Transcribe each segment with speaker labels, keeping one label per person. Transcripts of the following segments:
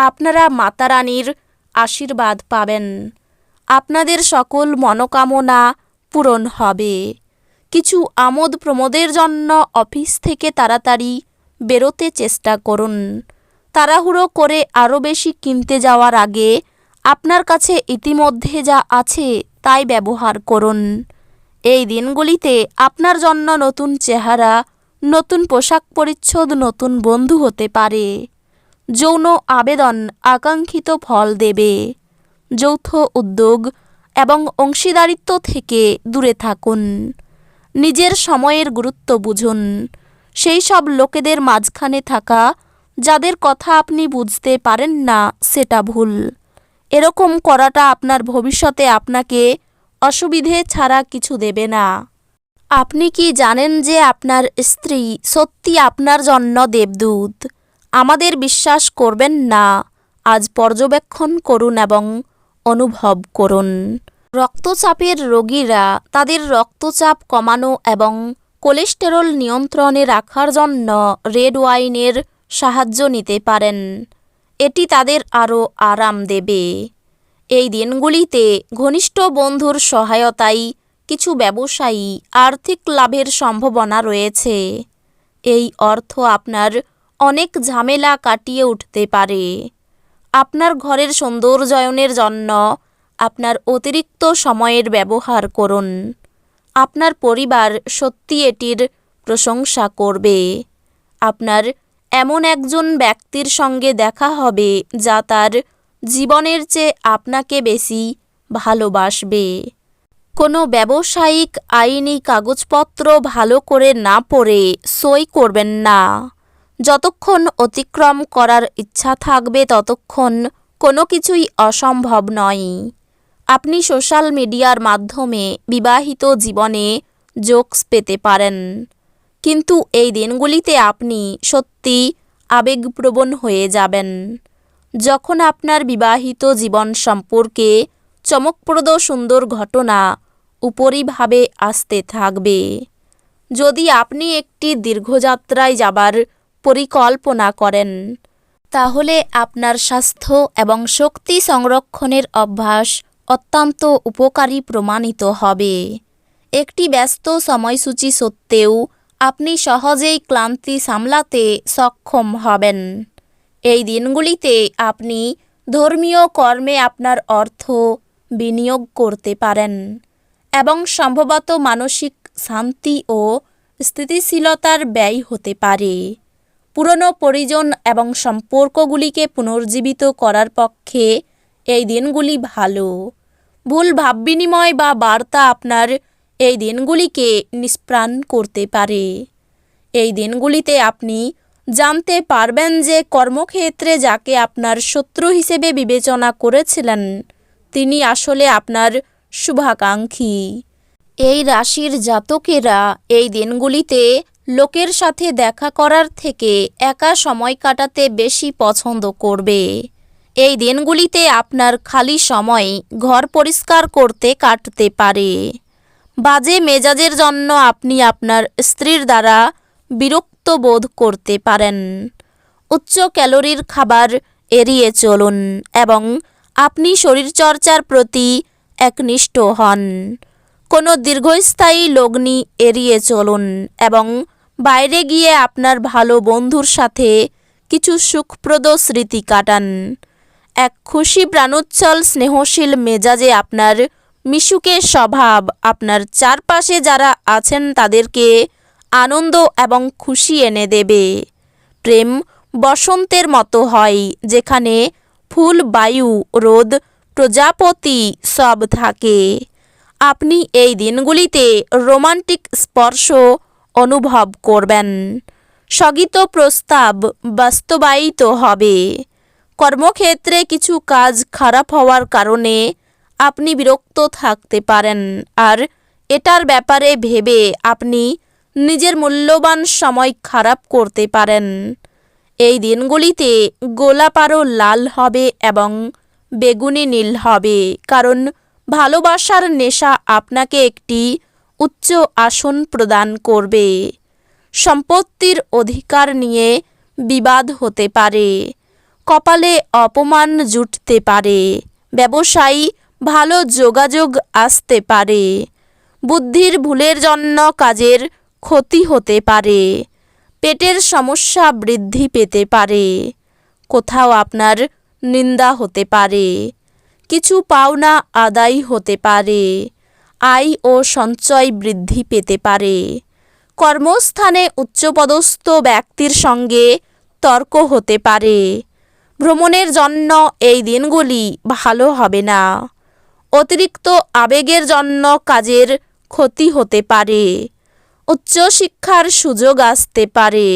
Speaker 1: আপনারা মাতা রানীর আশীর্বাদ পাবেন। আপনাদের সকল মনোকামনা পূরণ হবে। কিছু আমোদ প্রমোদের জন্য অফিস থেকে তাড়াতাড়ি বেরোতে চেষ্টা করুন। তাড়াহুড়ো করে আরও বেশি কিনতে যাওয়ার আগে আপনার কাছে ইতিমধ্যে যা আছে তাই ব্যবহার করুন। এই দিনগুলিতে আপনার জন্য নতুন চেহারা, নতুন পোশাক পরিচ্ছদ, নতুন বন্ধু হতে পারে। যৌন আবেদন আকাঙ্ক্ষিত ফল দেবে। যৌথ উদ্যোগ এবং অংশীদারিত্ব থেকে দূরে থাকুন। নিজের সময়ের গুরুত্ব বুঝুন। সেই সব লোকেদের মাঝখানে থাকা, যাদের কথা আপনি বুঝতে পারেন না, সেটা ভুল। এরকম করাটা আপনার ভবিষ্যতে আপনাকে অসুবিধে ছাড়া কিছু দেবে না। আপনি কি জানেন যে আপনার স্ত্রী সত্যি আপনার জন্য দেবদূত? আমাদের বিশ্বাস করবেন না। আজ পর্যবেক্ষণ করুন এবং অনুভব করুন। রক্তচাপের রোগীরা তাদের রক্তচাপ কমানো এবং কোলেস্টেরল নিয়ন্ত্রণে রাখার জন্য রেড ওয়াইনের সাহায্য নিতে পারেন। এটি তাদের আরও আরাম দেবে। এই দিনগুলিতে ঘনিষ্ঠ বন্ধুর সহায়তায় কিছু ব্যবসায়ী আর্থিক লাভের সম্ভাবনা রয়েছে। এই অর্থ আপনার অনেক ঝামেলা কাটিয়ে উঠতে পারে। আপনার ঘরের সৌন্দর্যায়নের জন্য আপনার অতিরিক্ত সময়ের ব্যবহার করুন। আপনার পরিবার সত্যি এটির প্রশংসা করবে। আপনার এমন একজন ব্যক্তির সঙ্গে দেখা হবে যা তার জীবনের চেয়ে আপনাকে বেশি ভালোবাসবে। কোনো ব্যবসায়িক আইনি কাগজপত্র ভালো করে না পড়ে সই করবেন না। যতক্ষণ অতিক্রম করার ইচ্ছা থাকবে ততক্ষণ কোনো কিছুই অসম্ভব নয়। আপনি সোশ্যাল মিডিয়ার মাধ্যমে বিবাহিত জীবনে জোকস পেতে পারেন। কিন্তু এই দিনগুলিতে আপনি সত্যি আবেগপ্রবণ হয়ে যাবেন। যখন আপনার বিবাহিত জীবন সম্পর্কে চমকপ্রদ সুন্দর ঘটনা উপরিভাবে আসতে থাকবে। যদি আপনি একটি দীর্ঘযাত্রায় যাবার পরিকল্পনা করেন। তাহলে আপনার স্বাস্থ্য এবং শক্তি সংরক্ষণের অভ্যাস অত্যন্ত উপকারী প্রমাণিত হবে। একটি ব্যস্ত সময়সূচি সত্ত্বেও আপনি সহজেই ক্লান্তি সামলাতে সক্ষম হবেন। এই দিনগুলিতে আপনি ধর্মীয় কর্মে আপনার অর্থ বিনিয়োগ করতে পারেন এবং সম্ভবত মানসিক শান্তি ও স্থিতিশীলতার ব্যয় হতে পারে। পুরনো পরিজন এবং সম্পর্কগুলিকে পুনর্জীবিত করার পক্ষে এই দিনগুলি ভালো। ভুল ভাব বিনিময় বা বার্তা আপনার এই দিনগুলিকে নিষ্প্রাণ করতে পারে। এই দিনগুলিতে আপনি জানতে পারবেন যে কর্মক্ষেত্রে যাকে আপনার শত্রু হিসেবে বিবেচনা করেছিলেন, তিনি আসলে আপনার শুভাকাঙ্ক্ষী। এই রাশির জাতকেরা এই দিনগুলিতে লোকের সাথে দেখা করার থেকে একা সময় কাটাতে বেশি পছন্দ করবে। এই দিনগুলিতে আপনার খালি সময় ঘর পরিষ্কার করতে কাটতে পারে। বাজে মেজাজের জন্য আপনি আপনার স্ত্রীর দ্বারা বিরক্ত বোধ করতে পারেন। উচ্চ ক্যালোরির খাবার এড়িয়ে চলুন এবং আপনি শরীরচর্চার প্রতি একনিষ্ঠ হন। কোনো দীর্ঘস্থায়ী লগ্নি এড়িয়ে চলুন এবং বাইরে গিয়ে আপনার ভালো বন্ধুর সাথে কিছু সুখপ্রদ স্মৃতি কাটান। এক খুশি প্রাণোচ্ছল স্নেহশীল মেজাজে আপনার মিশুকে স্বভাব, আপনার চারপাশে যারা আছেন তাদেরকে আনন্দ এবং খুশি এনে দেবে। প্রেম বসন্তের মতো হয়, যেখানে ফুল, বায়ু, রোদ, প্রজাপতি সব থাকে। আপনি এই দিনগুলিতে রোমান্টিক স্পর্শ অনুভব করবেন। স্থগিত প্রস্তাব বাস্তবায়িত হবে। কর্মক্ষেত্রে কিছু কাজ খারাপ হওয়ার কারণে আপনি বিরক্ত থাকতে পারেন, আর এটার ব্যাপারে ভেবে আপনি নিজের মূল্যবান সময় খারাপ করতে পারেন। এই দিনগুলিতে গোলাপ আরও লাল হবে এবং বেগুনি নীল হবে, কারণ ভালোবাসার নেশা আপনাকে একটি উচ্চ আসন প্রদান করবে। সম্পত্তির অধিকার নিয়ে বিবাদ হতে পারে। কপালে অপমান জুটতে পারে। ব্যবসায়ী ভালো যোগাযোগ আসতে পারে। বুদ্ধির ভুলের জন্য কাজের ক্ষতি হতে পারে। পেটের সমস্যা বৃদ্ধি পেতে পারে। কোথাও আপনার নিন্দা হতে পারে। কিছু পাওনা আদায় হতে পারে, আয় ও সঞ্চয় বৃদ্ধি পেতে পারে। কর্মস্থানে উচ্চপদস্থ ব্যক্তির সঙ্গে তর্ক হতে পারে। ভ্রমণের জন্য এই দিনগুলি ভালো হবে না। অতিরিক্ত আবেগের জন্য কাজের ক্ষতি হতে পারে। উচ্চশিক্ষার সুযোগ আসতে পারে।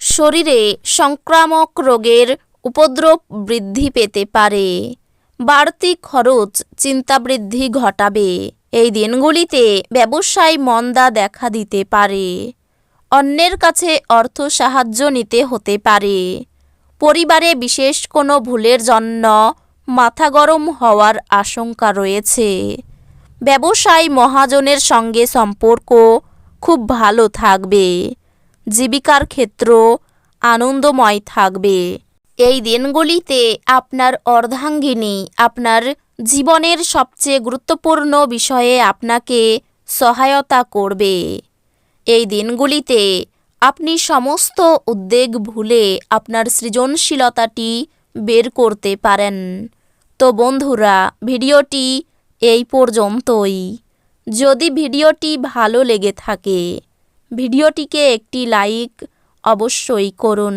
Speaker 1: শরীরে সংক্রামক রোগের উপদ্রব বৃদ্ধি পেতে পারে। বাড়তি খরচ চিন্তা বৃদ্ধি ঘটাবে। এই দিনগুলিতে ব্যবসায় মন্দা দেখা দিতে পারে। অন্যের কাছে অর্থ সাহায্য নিতে হতে পারে। পরিবারে বিশেষ কোনো ভুলের জন্য মাথা গরম হওয়ার আশঙ্কা রয়েছে। ব্যবসায় মহাজনের সঙ্গে সম্পর্ক খুব ভালো থাকবে। জীবিকার ক্ষেত্র আনন্দময় থাকবে। এই দিনগুলিতে আপনার অর্ধাঙ্গিনী আপনার জীবনের সবচেয়ে গুরুত্বপূর্ণ বিষয়ে আপনাকে সহায়তা করবে। এই দিনগুলিতে আপনি সমস্ত উদ্বেগ ভুলে আপনার সৃজনশীলতাটি বের করতে পারেন। তো বন্ধুরা, ভিডিওটি এই পর্যন্তই। যদি ভিডিওটি ভালো লেগে থাকে, ভিডিওটিকে একটি লাইক অবশ্যই করুন।